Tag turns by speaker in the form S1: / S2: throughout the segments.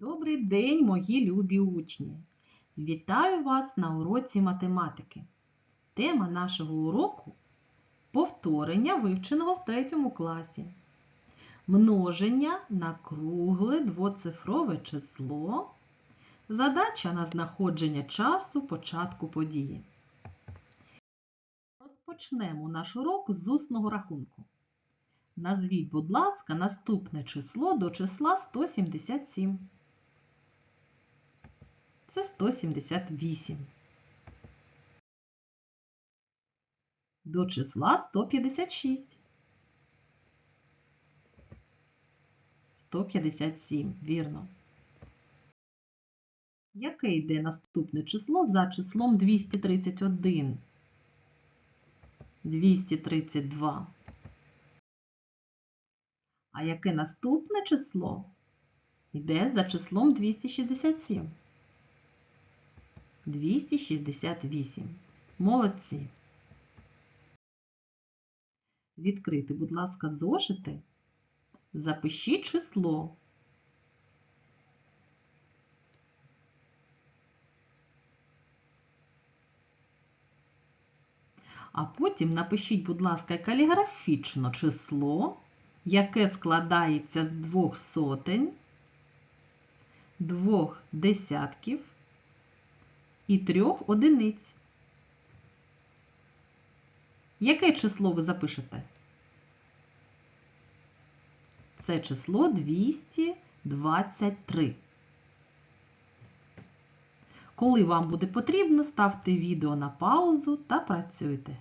S1: Добрий день, мої любі учні! Вітаю вас на уроці математики. Тема нашого уроку повторення вивченого в третьому класі. Множення на кругле двоцифрове число. Задача на знаходження часу початку події. Розпочнемо наш урок з усного рахунку. Назвіть, будь ласка, наступне число до числа 177. Це 178. До числа 156. 157, вірно. Яке йде наступне число за числом 231? 232. А яке наступне число йде за числом 267? 268. Молодці. Відкрити, будь ласка, зошити. Запишіть число. А потім напишіть, будь ласка, каліграфічно число, яке складається з двох сотень, двох десятків і трьох одиниць. Яке число ви запишете? Це число 223. Коли вам буде потрібно, ставте відео на паузу та працюйте.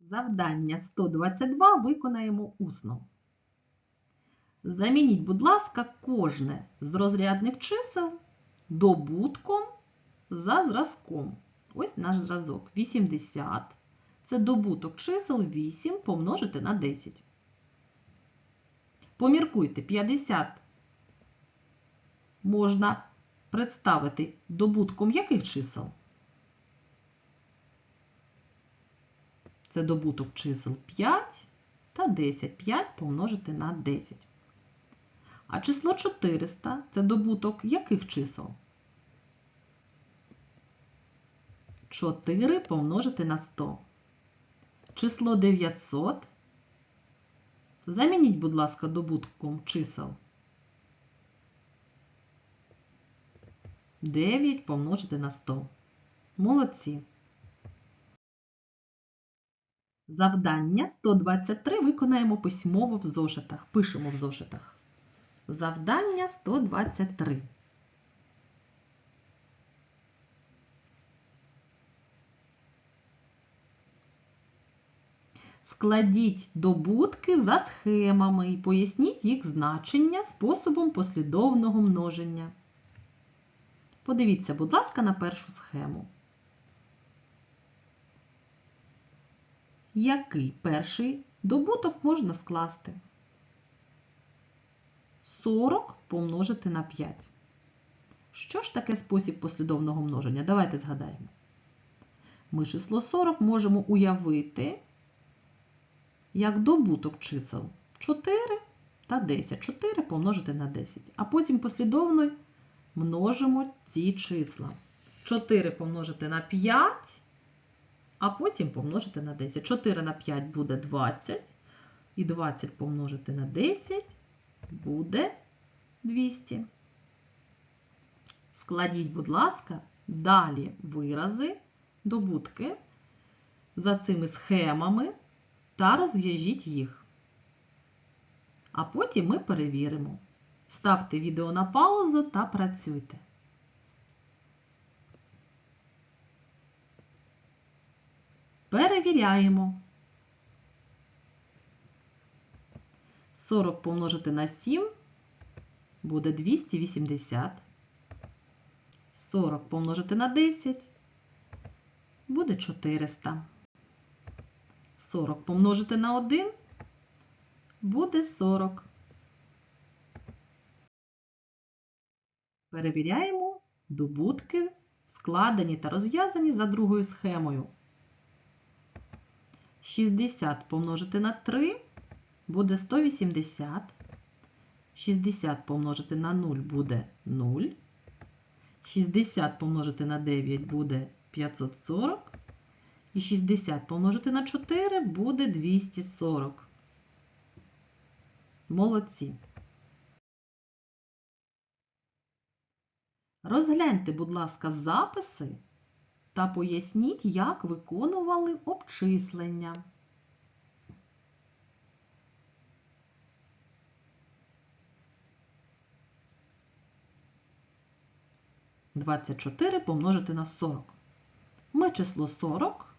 S1: Завдання 122 виконаємо усно. Замініть, будь ласка, кожне з розрядних чисел добутком за зразком. Ось наш зразок 80. Це добуток чисел 8 помножити на 10. Поміркуйте, 50 можна представити добутком яких чисел? Це добуток чисел 5 та 10. 5 помножити на 10. А число 400 це добуток яких чисел? 4 помножити на 100. Число 900. Замініть, будь ласка, добутком чисел. 9 помножити на 100. Молодці. Завдання 123 виконаємо письмово в зошитах. Пишемо в зошитах. Завдання 123. Складіть добутки за схемами і поясніть їх значення способом послідовного множення. Подивіться, будь ласка, на першу схему. Який перший добуток можна скласти? 40 помножити на 5. Що ж таке спосіб послідовного множення? Давайте згадаємо. Ми число 40 можемо уявити як добуток чисел 4 та 10. 4 помножити на 10. А потім послідовно множимо ці числа. 4 помножити на 5, а потім помножити на 10. 4 на 5 буде 20. І 20 помножити на 10 буде 200. Складіть, будь ласка, далі вирази, добутки за цими схемами та розв'яжіть їх. А потім ми перевіримо. Ставте відео на паузу та працюйте. Перевіряємо. 40 помножити на 7 буде 280. 40 помножити на 10 буде 400. 40 помножити на 1 буде 40. Перевіряємо добутки, складені та розв'язані за другою схемою. 60 помножити на 3 буде 180. 60 помножити на 0 буде 0. 60 помножити на 9 буде 540. І 60 помножити на 4 буде 240. Молодці. Розгляньте, будь ласка, записи та поясніть, як виконували обчислення. Двадцять чотири помножити на 40. Ми число 40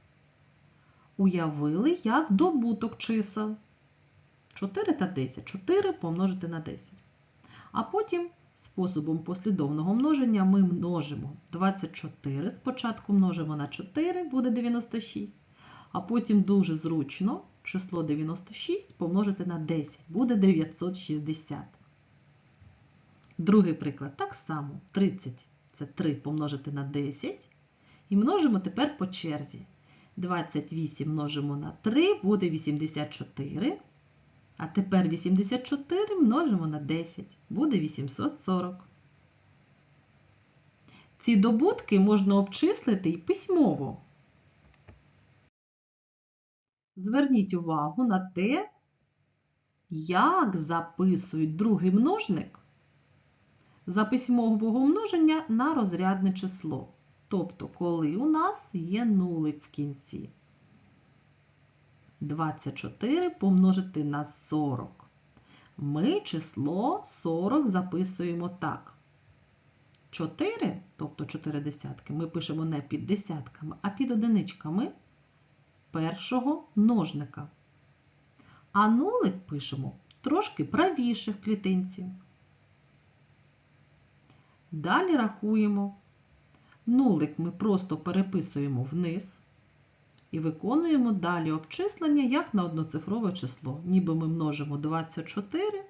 S1: уявили як добуток чисел. 4 та 10. 4 помножити на 10. А потім способом послідовного множення ми множимо 24. Спочатку множимо на 4, буде 96. А потім дуже зручно число 96 помножити на 10, буде 960. Другий приклад так само. 30 це 3 помножити на 10. І множимо тепер по черзі. 28 множимо на 3 буде 84. А тепер 84 множимо на 10, буде 840. Ці добутки можна обчислити і письмово. Зверніть увагу на те, як записують другий множник за письмового множення на розрядне число. Тобто, коли у нас є нулик в кінці. 24 помножити на 40. Ми число 40 записуємо так. 4, тобто 4 десятки, ми пишемо не під десятками, а під одиничками першого множника. А нулик пишемо трошки правіше в клітинці. Далі рахуємо. Нулик ми просто переписуємо вниз. І виконуємо далі обчислення як на одноцифрове число, ніби ми множимо 24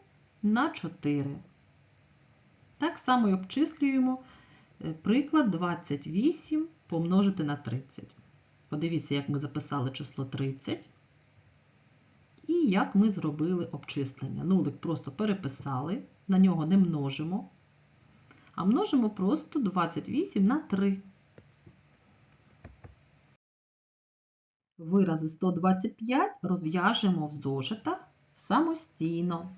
S1: на 4. Так само і обчислюємо приклад 28 помножити на 30. Подивіться, як ми записали число 30. І як ми зробили обчислення. Нулик просто переписали, на нього не множимо, а множимо просто 28 на 3. Вирази 125 розв'яжемо в зошитах самостійно.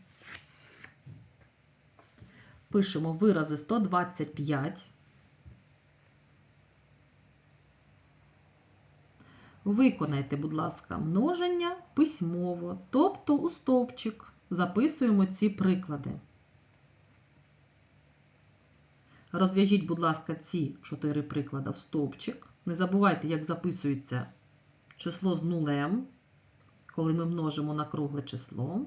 S1: Пишемо вирази 125. Виконайте, будь ласка, множення письмово, тобто у стовпчик. Записуємо ці приклади. Розв'яжіть, будь ласка, ці чотири приклади в стовпчик. Не забувайте, як записується число з нулем, коли ми множимо на кругле число.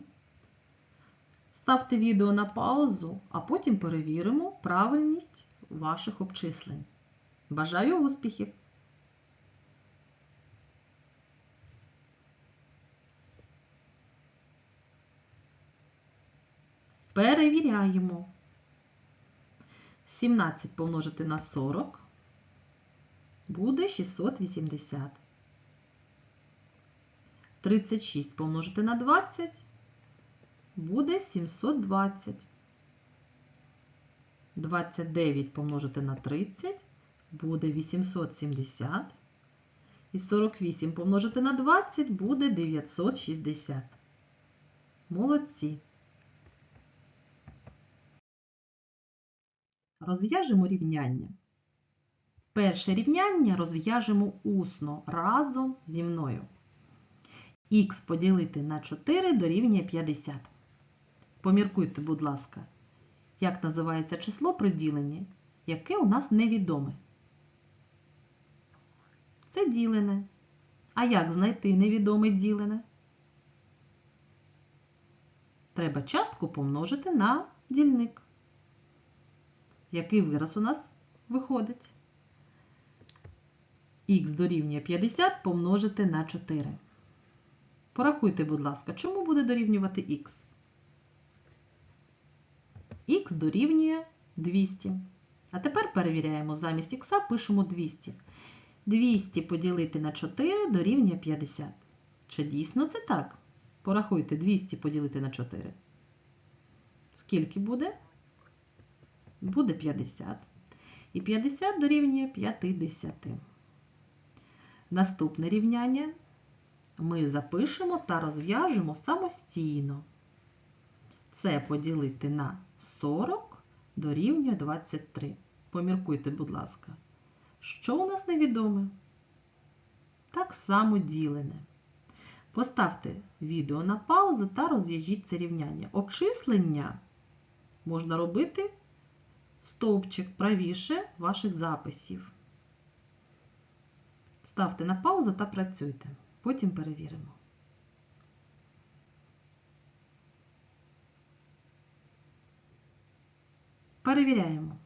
S1: Ставте відео на паузу, а потім перевіримо правильність ваших обчислень. Бажаю успіхів! Перевіряємо. 17 помножити на 40 буде 680. 36 помножити на 20 буде 720. 29 помножити на 30 буде 870. І 48 помножити на 20 буде 960. Молодці. Розв'яжемо рівняння. Перше рівняння розв'яжемо усно разом зі мною. Х поділити на 4 дорівнює 50. Поміркуйте, будь ласка, як називається число при діленні, яке у нас невідоме. Це ділене. А як знайти невідоме ділене? Треба частку помножити на дільник. Який вираз у нас виходить? Х дорівнює 50 помножити на 4. Порахуйте, будь ласка, чому буде дорівнювати х? Х дорівнює 200. А тепер перевіряємо, замість х пишемо 200. 200 поділити на 4 дорівнює 50. Чи дійсно це так? Порахуйте 200 поділити на 4. Скільки буде? Буде 50. І 50 дорівнює 50. Наступне рівняння ми запишемо та розв'яжемо самостійно. Це поділити на 40 дорівнює 23. Поміркуйте, будь ласка, що у нас невідоме? Так само ділене. Поставте відео на паузу та розв'яжіть це рівняння. Обчислення можна робити стовпчик правіше ваших записів. Ставте на паузу та працюйте. Потім перевіримо. Перевіряємо.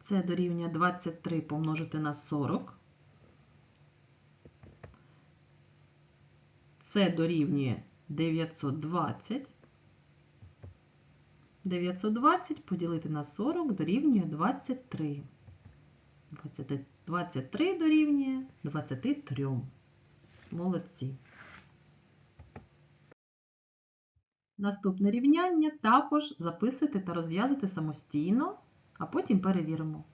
S1: Це дорівнює 23 помножити на 40. Це дорівнює 920. 920 поділити на 40 дорівнює 23. 20 23 дорівнює 23. Молодці. Наступне рівняння також записуйте та розв'язуйте самостійно, а потім перевіримо.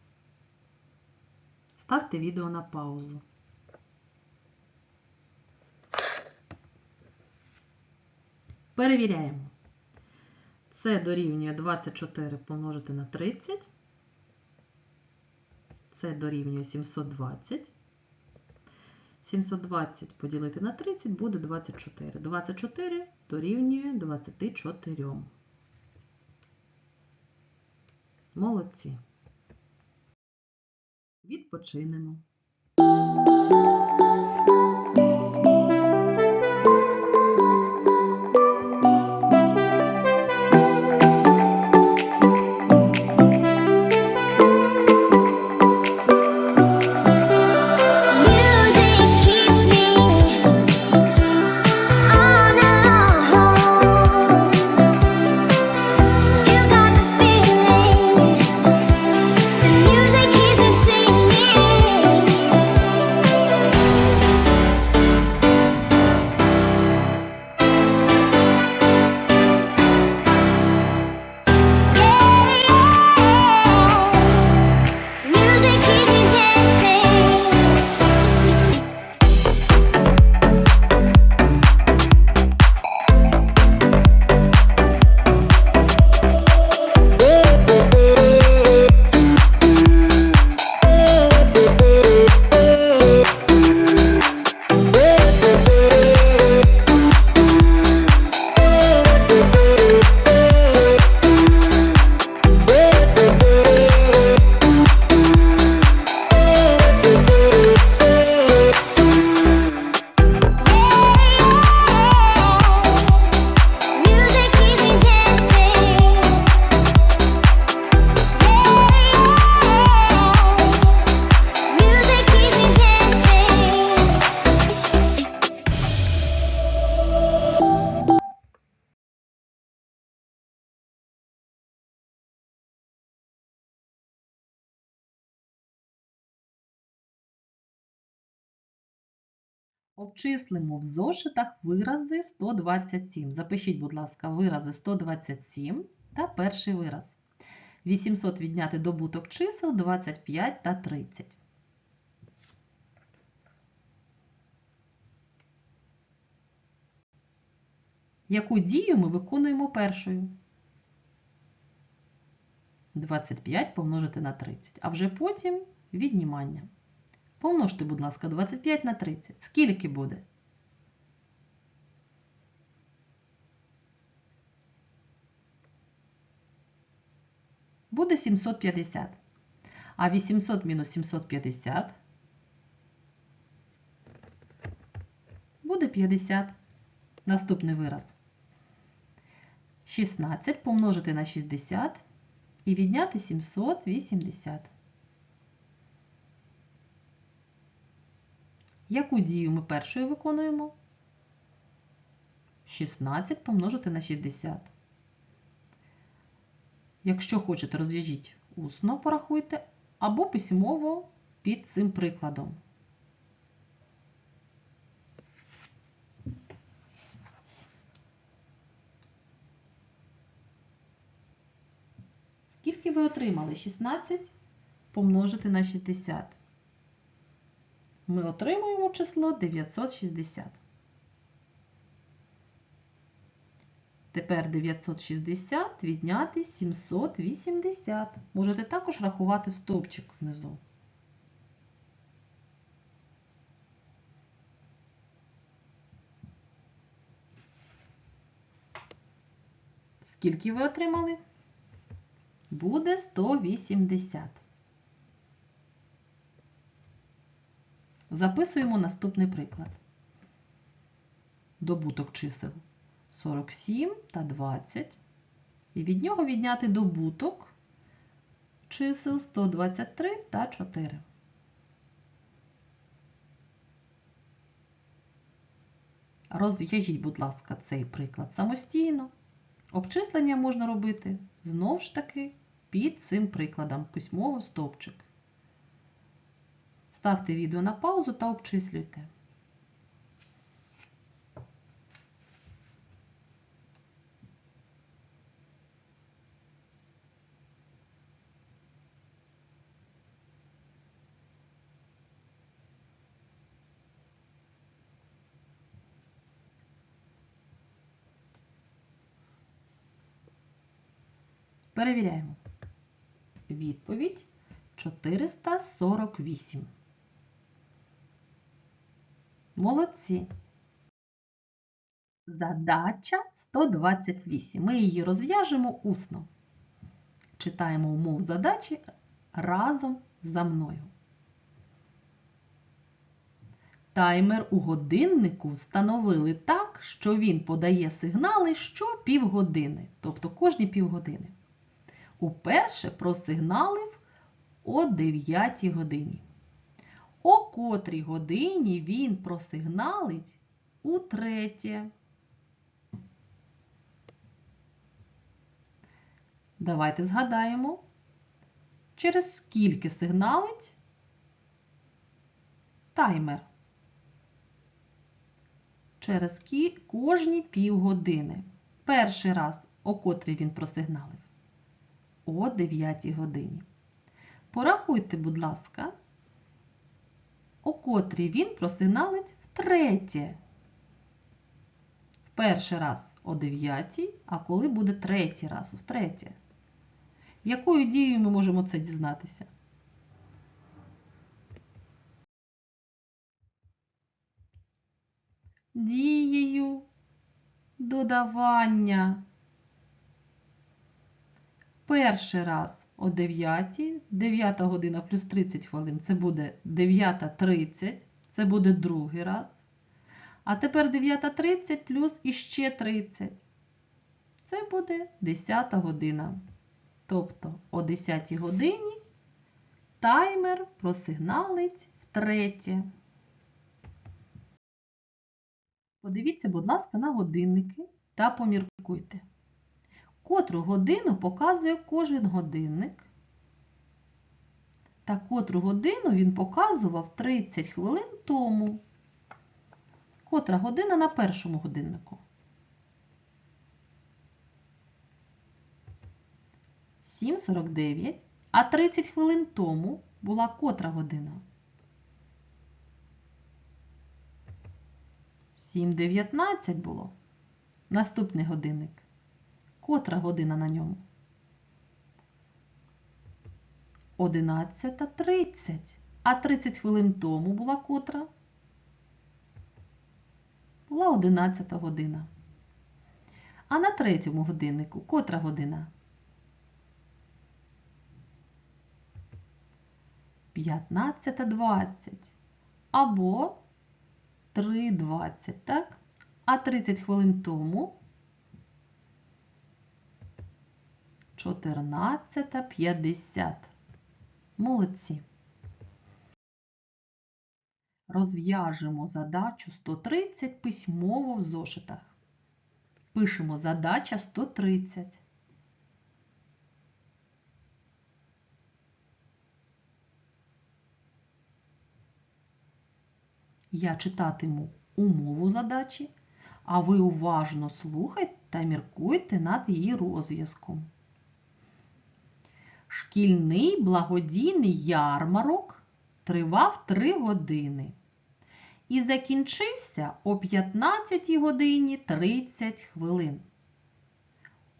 S1: Ставте відео на паузу. Перевіряємо. Це дорівнює 24 помножити на 30. Це дорівнює 720. 720 поділити на 30 буде 24. 24 дорівнює 24. Молодці. Відпочинемо. Обчислимо в зошитах вирази 127. Запишіть, будь ласка, вирази 127 та перший вираз. 800 відняти добуток чисел 25 та 30. Яку дію ми виконуємо першою? 25 помножити на 30, а вже потім віднімання. Помножте, будь ласка, 25 на 30. Скільки буде? Буде 750. А 800 мінус 750 буде 50. Наступний вираз. 16 помножити на 60 і відняти 780. Яку дію ми першою виконуємо? 16 помножити на 60. Якщо хочете, розв'яжіть усно, порахуйте, або письмово під цим прикладом. Скільки ви отримали? 16 помножити на 60. Ми отримуємо число 960. Тепер 960 відняти 780. Можете також рахувати в стовпчик внизу. Скільки ви отримали? Буде 180. Записуємо наступний приклад. Добуток чисел 47 та 20. І від нього відняти добуток чисел 123 та 4. Розв'яжіть, будь ласка, цей приклад самостійно. Обчислення можна робити знову ж таки під цим прикладом письмово стовпчик. Ставте відео на паузу та обчислюйте. Перевіряємо. Відповідь 448. Молодці. Задача 128. Ми її розв'яжемо усно. Читаємо умов задачі разом за мною. Таймер у годиннику встановили так, що він подає сигнали що півгодини, тобто кожні півгодини. Уперше просигналив о 9 годині. О котрій годині він просигналить у третє. Давайте згадаємо, через скільки сигналить таймер. Через кожні півгодини. Перший раз, о котрій він просигналив о 9 годині. Порахуйте, будь ласка, о котрій він просигналить втретє. В перший раз о 9, а коли буде третій раз втретє. Якою дією ми можемо це дізнатися? Дією додавання. Перший раз о 9, 9 година плюс 30 хвилин це буде 9.30, це буде другий раз. А тепер 9.30 плюс іще 30. Це буде 10 година. Тобто о 10 годині таймер просигналить втретє. Подивіться, будь ласка, на годинники та поміркуйте. Котру годину показує кожен годинник. Та котру годину він показував 30 хвилин тому. Котра година на першому годиннику? 7.49. А 30 хвилин тому була котра година? 7.19 було. Наступний годинник. Котра година на ньому? 11.30. А 30 хвилин тому була котра? Була 11 година. А на третьому годиннику котра година? 15.20. Або 3.20, так? А 30 хвилин тому 14.50. Молодці. Розв'яжемо задачу 130 письмово в зошитах. Пишемо задача 130. Я читатиму умову задачі, а ви уважно слухайте та міркуйте над її розв'язком. Шкільний благодійний ярмарок тривав 3 години і закінчився о 15 годині 30 хвилин.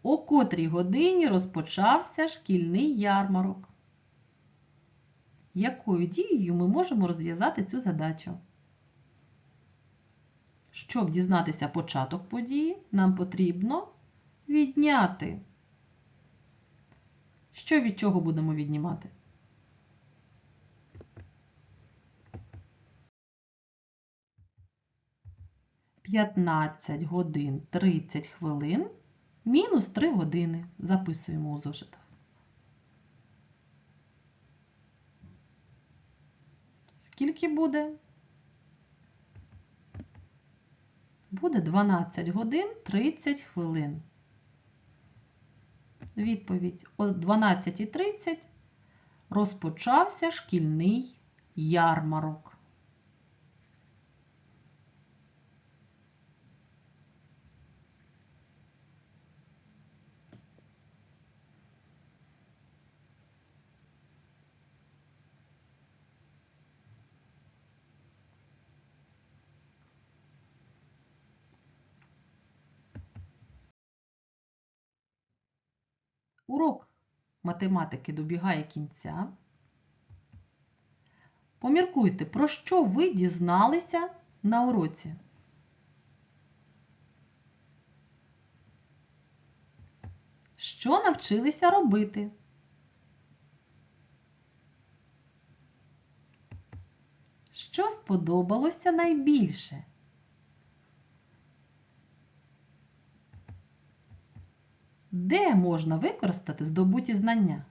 S1: О котрій годині розпочався шкільний ярмарок. Якою дією ми можемо розв'язати цю задачу? Щоб дізнатися початок події, нам потрібно відняти. Що від чого будемо віднімати? П'ятнадцять годин 30 хвилин мінус 3 години. Записуємо у зошитах. Скільки буде? Буде 12 годин 30 хвилин. Відповідь. О 12.30 розпочався шкільний ярмарок. Урок математики добігає кінця. Поміркуйте, про що ви дізналися на уроці. Що навчилися робити? Що сподобалося найбільше? Де можна використати здобуті знання?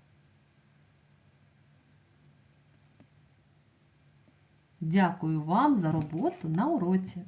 S1: Дякую вам за роботу на уроці.